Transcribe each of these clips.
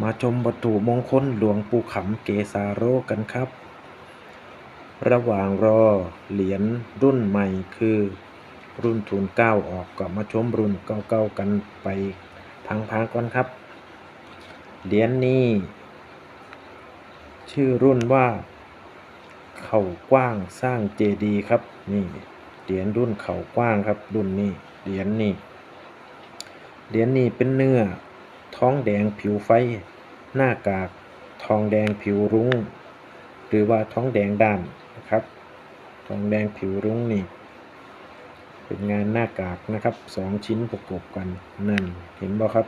มาชมวัตถุมงคลหลวงปู่ขำเกษาโรกันครับ ระหว่างรอเหรียญรุ่นใหม่คือรุ่นทุนเก้าออกก็มาชมรุ่นเก่าๆกันไปพังๆก่อนครับ เหรียญนี้ ชื่อรุ่นว่า เข่ากว้างสร้างเจดีครับ นี่เหรียญรุ่นเข่ากว้างครับ รุ่นนี้เหรียญนี้เหรียญนี้เป็นเนื้อ ท้องแดงผิวไฟ หน้ากาก ทองแดงผิวรุ้ง หรือว่าท้องแดงด้านนะครับ ทองแดงผิวรุ้งนี่ เป็นงานหน้ากากนะครับสองชิ้นประกบกันนั่นเห็นบ่ครับ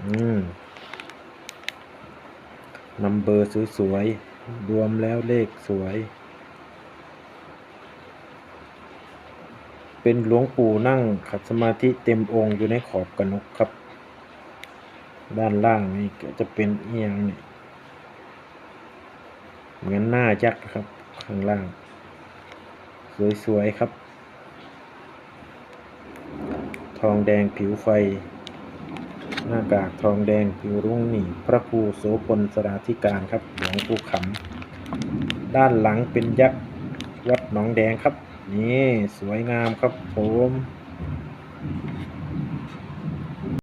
อืมนัมเบอร์สวยๆรวมแล้วเลขสวย เป็นหลวงปู่นั่งขัดสมาธิเต็มองค์อยู่ในขอบกระนกครับ ด้านล่างนี่ก็จะเป็นเอียงนี่เหมือนหน้ายักษ์ครับ ข้างล่าง สวยๆครับ ทองแดงผิวไฟ หน้ากากทองแดงผิวรุ้งนี่พระครูโสพลสราธิการครับหลวงปู่ขำด้านหลังเป็นยักษ์วัดหนองแดงครับ นี่สวยงามครับผม